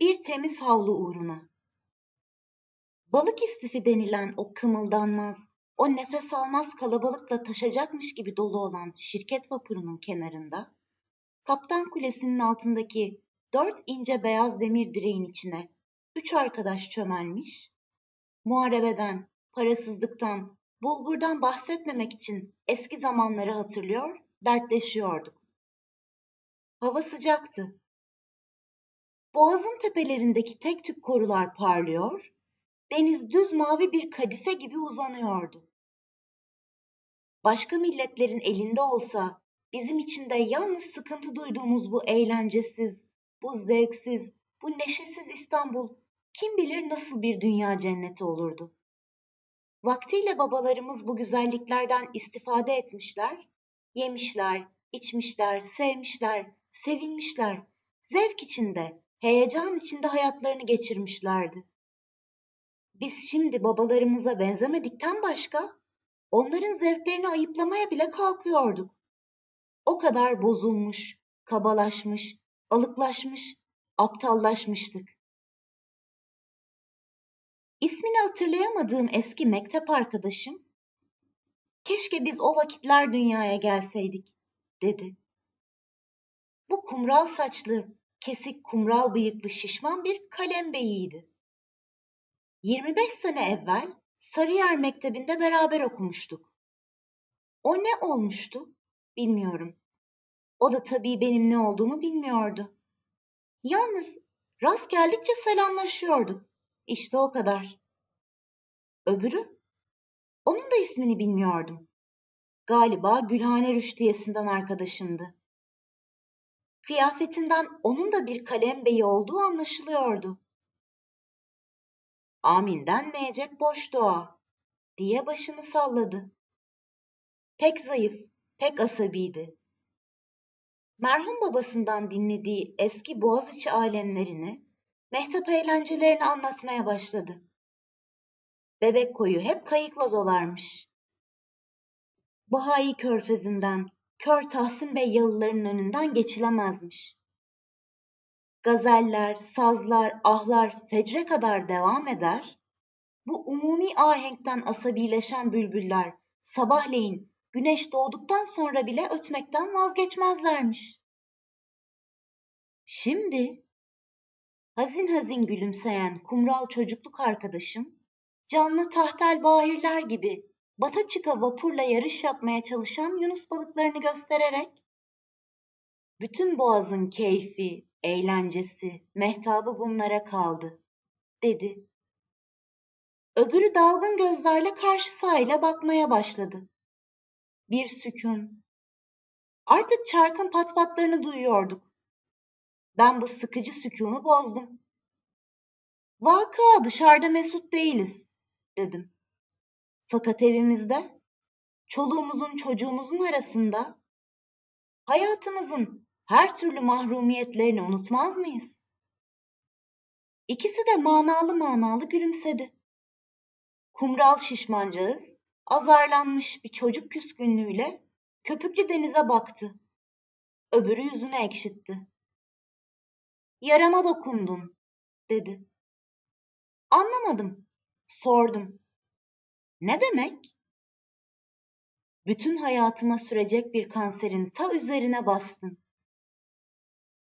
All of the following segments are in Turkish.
Bir temiz havlu uğruna. Balık istifi denilen o kımıldanmaz, o nefes almaz kalabalıkla taşacakmış gibi dolu olan şirket vapurunun kenarında, kaptan kulesinin altındaki dört ince beyaz demir direğin içine üç arkadaş çömelmiş, muharebeden, parasızlıktan, bulgurdan bahsetmemek için eski zamanları hatırlıyor, dertleşiyorduk. Hava sıcaktı. Boğazın tepelerindeki tek tük korular parlıyor, deniz düz mavi bir kadife gibi uzanıyordu. Başka milletlerin elinde olsa bizim için de yalnız sıkıntı duyduğumuz bu eğlencesiz, bu zevksiz, bu neşesiz İstanbul kim bilir nasıl bir dünya cenneti olurdu. Vaktiyle babalarımız bu güzelliklerden istifade etmişler, yemişler, içmişler, sevmişler, sevinmişler, zevk içinde, heyecan içinde hayatlarını geçirmişlerdi. Biz şimdi babalarımıza benzemedikten başka onların zevklerini ayıplamaya bile kalkıyorduk. O kadar bozulmuş, kabalaşmış, alıklaşmış, aptallaşmıştık. İsmini hatırlayamadığım eski mektep arkadaşım, keşke biz o vakitler dünyaya gelseydik, dedi. Bu kumral saçlı, kesik kumral bıyıklı şişman bir kalem beyiydi. 25 sene evvel Sarıyer Mektebi'nde beraber okumuştuk. O ne olmuştu bilmiyorum. O da tabii benim ne olduğumu bilmiyordu. Yalnız rast geldikçe selamlaşıyorduk. İşte o kadar. Öbürü? Onun da ismini bilmiyordum. Galiba Gülhane Rüştiyesi'nden arkadaşımdı. Kıyafetinden onun da bir kalem beyi olduğu anlaşılıyordu. Amin denmeyecek boş dua diye başını salladı. Pek zayıf, pek asabiydi. Merhum babasından dinlediği eski Boğaziçi alemlerini, mehtap eğlencelerini anlatmaya başladı. Bebek koyu hep kayıkla dolarmış. Bahayi körfezinden, Kör Tahsin Bey yalılarının önünden geçilemezmiş. Gazeller, sazlar, ahlar fecre kadar devam eder. Bu umumi ahenkten asabileşen bülbüller sabahleyin güneş doğduktan sonra bile ötmekten vazgeçmezlermiş. Şimdi hazin hazin gülümseyen kumral çocukluk arkadaşım canlı tahtel bahirler gibi bata çıka vapurla yarış yapmaya çalışan yunus balıklarını göstererek bütün boğazın keyfi, eğlencesi, mehtabı bunlara kaldı, dedi. Öbürü dalgın gözlerle karşı sahile bakmaya başladı. Bir sükun. Artık çarkın patpatlarını duyuyorduk. Ben bu sıkıcı sükunu bozdum. Vaka dışarıda mesut değiliz, dedim. Fakat evimizde, çoluğumuzun çocuğumuzun arasında, hayatımızın her türlü mahrumiyetlerini unutmaz mıyız? İkisi de manalı manalı gülümsedi. Kumral şişmancağız, azarlanmış bir çocuk küskünlüğüyle köpüklü denize baktı. Öbürü yüzünü ekşitti. Yarama dokundun, dedi. Anlamadım, sordum. Ne demek? Bütün hayatıma sürecek bir kanserin ta üzerine bastın.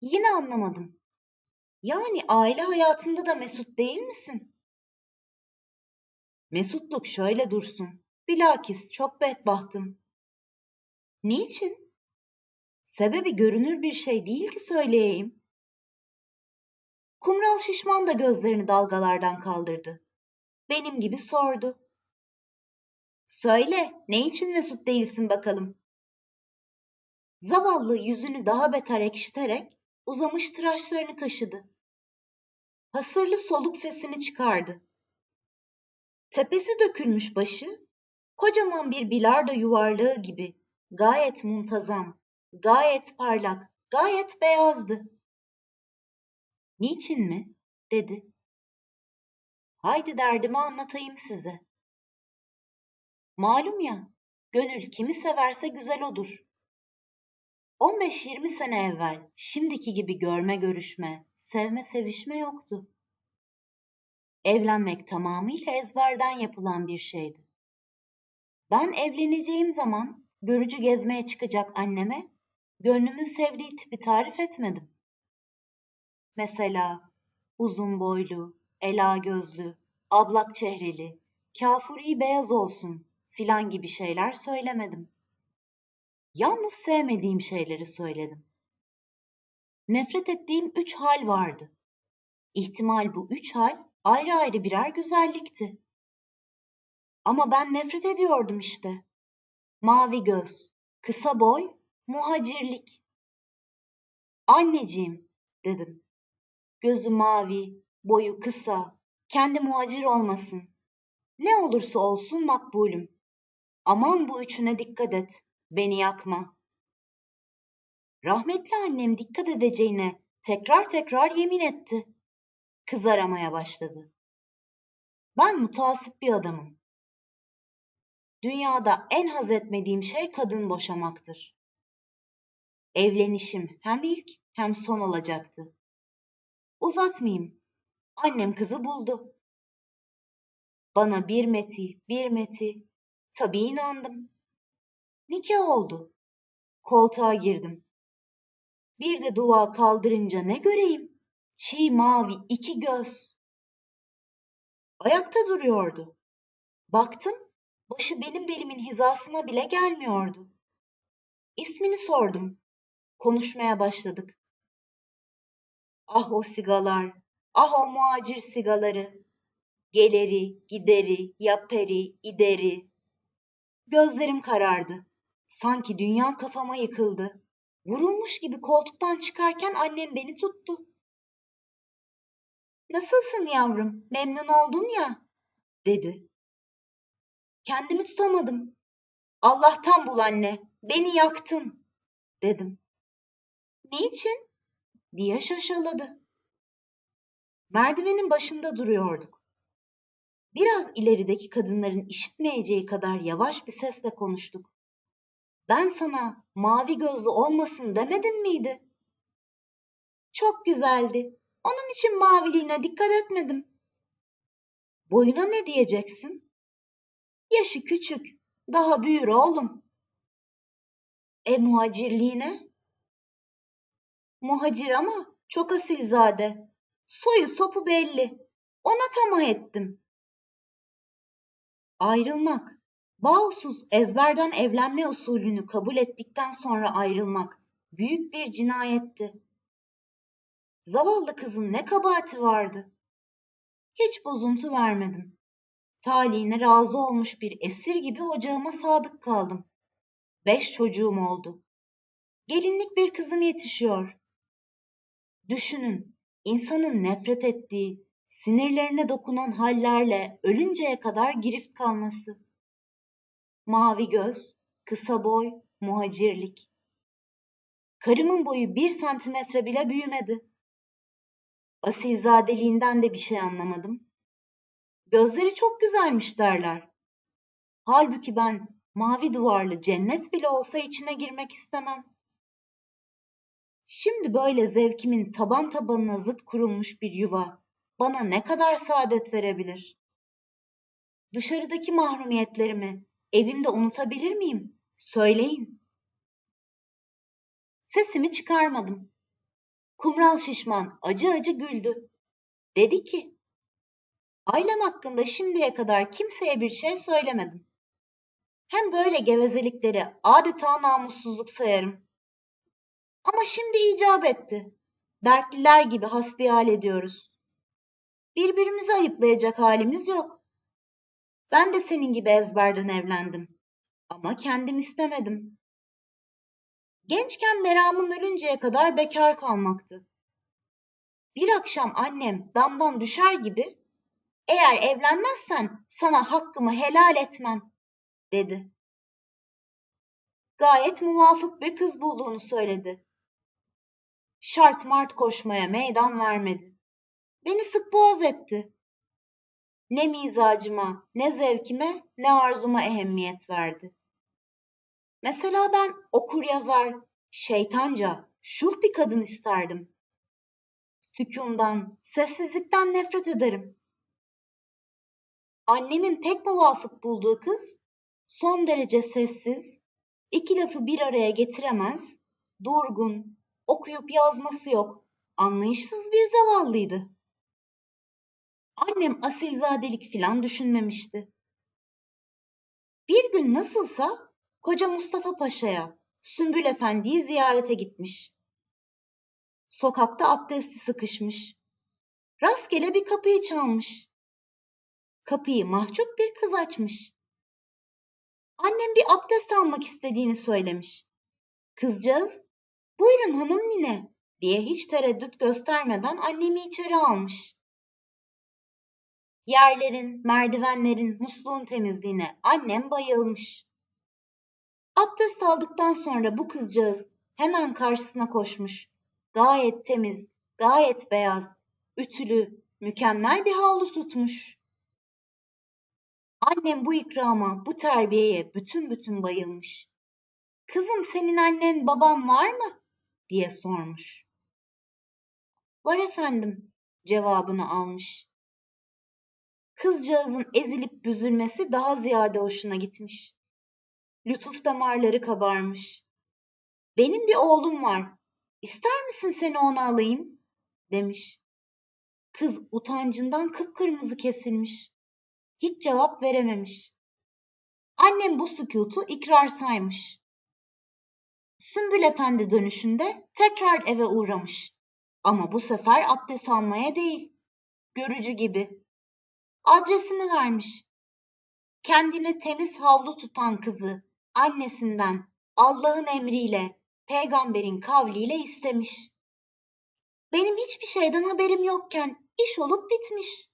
Yine anlamadım. Yani aile hayatında da mesut değil misin? Mesutluk şöyle dursun. Bilakis çok bedbahtım. Niçin? Sebebi görünür bir şey değil ki söyleyeyim. Kumral şişman da gözlerini dalgalardan kaldırdı. Benim gibi sordu. Söyle, ne için mesut değilsin bakalım? Zavallı yüzünü daha beter ekşiterek uzamış tıraşlarını kaşıdı. Hasırlı soluk sesini çıkardı. Tepesi dökülmüş başı, kocaman bir bilardo yuvarlığı gibi gayet muntazam, gayet parlak, gayet beyazdı. Niçin mi? dedi. Haydi derdimi anlatayım size. Malum ya, gönül kimi severse güzel odur. 15-20 sene evvel şimdiki gibi görme görüşme, sevme sevişme yoktu. Evlenmek tamamıyla ezberden yapılan bir şeydi. Ben evleneceğim zaman görücü gezmeye çıkacak anneme gönlümün sevdiği tipi tarif etmedim. Mesela uzun boylu, ela gözlü, ablak çehreli, kafuri beyaz olsun filan gibi şeyler söylemedim. Yalnız sevmediğim şeyleri söyledim. Nefret ettiğim üç hal vardı. İhtimal bu üç hal ayrı ayrı birer güzellikti. Ama ben nefret ediyordum işte. Mavi göz, kısa boy, muhacirlik. Anneciğim dedim. Gözü mavi, boyu kısa, kendi muhacir olmasın. Ne olursa olsun makbulüm. Aman bu üçüne dikkat et, beni yakma. Rahmetli annem dikkat edeceğine tekrar tekrar yemin etti. Kız aramaya başladı. Ben mutasip bir adamım. Dünyada en haz etmediğim şey kadın boşamaktır. Evlenişim hem ilk hem son olacaktı. Uzatmayayım. Annem kızı buldu. Bana bir meti, bir meti. Tabii inandım. Nikah oldu. Koltuğa girdim. Bir de dua kaldırınca ne göreyim? Çiğ mavi iki göz. Ayakta duruyordu. Baktım, başı benim belimin hizasına bile gelmiyordu. İsmini sordum. Konuşmaya başladık. Ah o sigalar, ah o muacir sigaları. Geleri, gideri, yaperi, ideri. Gözlerim karardı. Sanki dünya kafama yıkıldı. Vurulmuş gibi koltuktan çıkarken annem beni tuttu. Nasılsın yavrum? Memnun oldun ya, dedi. Kendimi tutamadım. Allah'tan bul anne, beni yaktın, dedim. Niçin? diye şaşaladı. Merdivenin başında duruyorduk. Biraz ilerideki kadınların işitmeyeceği kadar yavaş bir sesle konuştuk. Ben sana mavi gözlü olmasın demedim miydi? Çok güzeldi. Onun için maviliğine dikkat etmedim. Boyuna ne diyeceksin? Yaşı küçük, daha büyür oğlum. E muhacirliğine? Muhacir ama çok asilzade. Soyu sopu belli. Ona tamah ettim. Ayrılmak Bağımsız ezberden evlenme usulünü kabul ettikten sonra ayrılmak büyük bir cinayetti. Zavallı kızın ne kabahati vardı? Hiç bozuntu vermedim. Talihine razı olmuş bir esir gibi ocağıma sadık kaldım. Beş çocuğum oldu. Gelinlik bir kızım yetişiyor. Düşünün, insanın nefret ettiği, sinirlerine dokunan hallerle ölünceye kadar girift kalması mavi göz, kısa boy, muhacirlik. Karımın boyu bir santimetre bile büyümedi. Asilzadeliğinden de bir şey anlamadım. Gözleri çok güzelmiş derler. Halbuki ben mavi duvarlı cennet bile olsa içine girmek istemem. Şimdi böyle zevkimin taban tabanına zıt kurulmuş bir yuva bana ne kadar saadet verebilir? Dışarıdaki mahrumiyetlerimi, Evimde unutabilir miyim? Söyleyin. Sesimi çıkarmadım. Kumral şişman acı acı güldü. Dedi ki, ailem hakkında şimdiye kadar kimseye bir şey söylemedim. Hem böyle gevezelikleri adeta namussuzluk sayarım. Ama şimdi icap etti. Dertliler gibi hasbihal ediyoruz. Birbirimizi ayıplayacak halimiz yok. Ben de senin gibi ezberden evlendim. Ama kendim istemedim. Gençken meramım ölünceye kadar bekar kalmaktı. Bir akşam annem damdan düşer gibi eğer evlenmezsen sana hakkımı helal etmem dedi. Gayet muvafık bir kız bulduğunu söyledi. Şart mart koşmaya meydan vermedi. Beni sık boğaz etti. Ne mizacıma, ne zevkime, ne arzuma ehemmiyet verdi. Mesela ben okur yazar, şeytanca, şuh bir kadın isterdim. Sükundan, sessizlikten nefret ederim. Annemin pek muvafık bulduğu kız, son derece sessiz, iki lafı bir araya getiremez, durgun, okuyup yazması yok, anlayışsız bir zavallıydı. Annem asilzadelik filan düşünmemişti. Bir gün nasılsa koca Mustafa Paşa'ya, Sümbül Efendi'yi ziyarete gitmiş. Sokakta abdesti sıkışmış. Rastgele bir kapıyı çalmış. Kapıyı mahcup bir kız açmış. Annem bir abdest almak istediğini söylemiş. Kızcağız, buyurun hanım nine diye hiç tereddüt göstermeden annemi içeri almış. Yerlerin, merdivenlerin, musluğun temizliğine annem bayılmış. Abdest aldıktan sonra bu kızcağız hemen karşısına koşmuş. Gayet temiz, gayet beyaz, ütülü, mükemmel bir havlu tutmuş. Annem bu ikrama, bu terbiyeye bütün bütün bayılmış. Kızım senin annen baban var mı? diye sormuş. Var efendim cevabını almış. Kızcağızın ezilip büzülmesi daha ziyade hoşuna gitmiş. Lütuf damarları kabarmış. Benim bir oğlum var. İster misin seni ona alayım? demiş. Kız utancından kıpkırmızı kesilmiş. Hiç cevap verememiş. Annem bu sükutu ikrar saymış. Sümbül Efendi dönüşünde tekrar eve uğramış. Ama bu sefer abdest almaya değil, görücü gibi. Adresimi vermiş. Kendini temiz havlu tutan kızı annesinden Allah'ın emriyle, peygamberin kavliyle istemiş. Benim hiçbir şeyden haberim yokken iş olup bitmiş.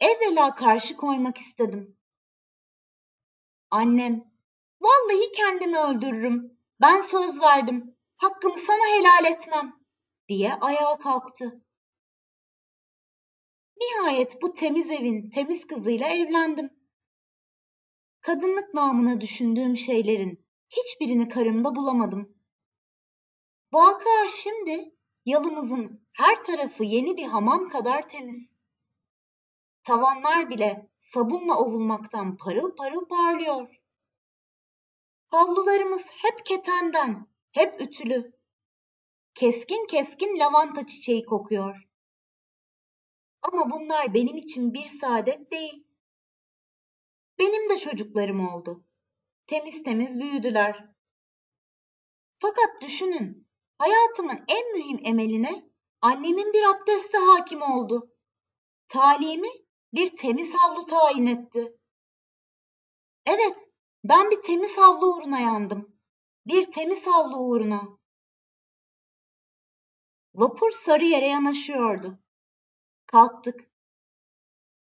Evvela karşı koymak istedim. Annem, vallahi kendimi öldürürüm. Ben söz verdim. Hakkımı sana helal etmem diye ayağa kalktı. Nihayet bu temiz evin temiz kızıyla evlendim. Kadınlık namına düşündüğüm şeylerin hiçbirini karımda bulamadım. Vaka şimdi yalımızın her tarafı yeni bir hamam kadar temiz. Tavanlar bile sabunla ovulmaktan parıl parıl parlıyor. Havlularımız hep ketenden, hep ütülü. Keskin keskin lavanta çiçeği kokuyor. Ama bunlar benim için bir saadet değil. Benim de çocuklarım oldu. Temiz temiz büyüdüler. Fakat düşünün, hayatımın en mühim emeline annemin bir abdeste hakim oldu. Talimi bir temiz havlu tayin etti. Evet, ben bir temiz havlu uğruna yandım. Bir temiz havlu uğruna. Vapur sarı yere yanaşıyordu. Kalktık.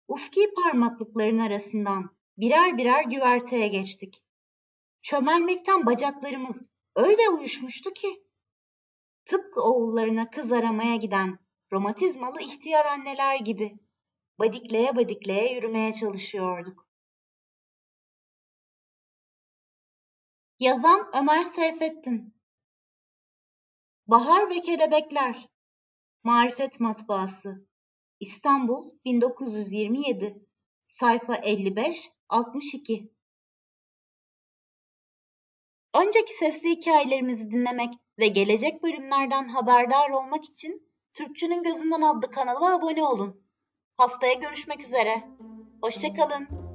Ufki parmaklıkların arasından birer birer güverteye geçtik. Çömelmekten bacaklarımız öyle uyuşmuştu ki. Tıpkı oğullarına kız aramaya giden romatizmalı ihtiyar anneler gibi badikleye badikleye yürümeye çalışıyorduk. Yazan Ömer Seyfettin Bahar ve Kelebekler Marifet Matbaası İstanbul 1927 Sayfa 55-62 Önceki sesli hikayelerimizi dinlemek ve gelecek bölümlerden haberdar olmak için Türkçünün Gözünden adlı kanala abone olun. Haftaya görüşmek üzere. Hoşçakalın.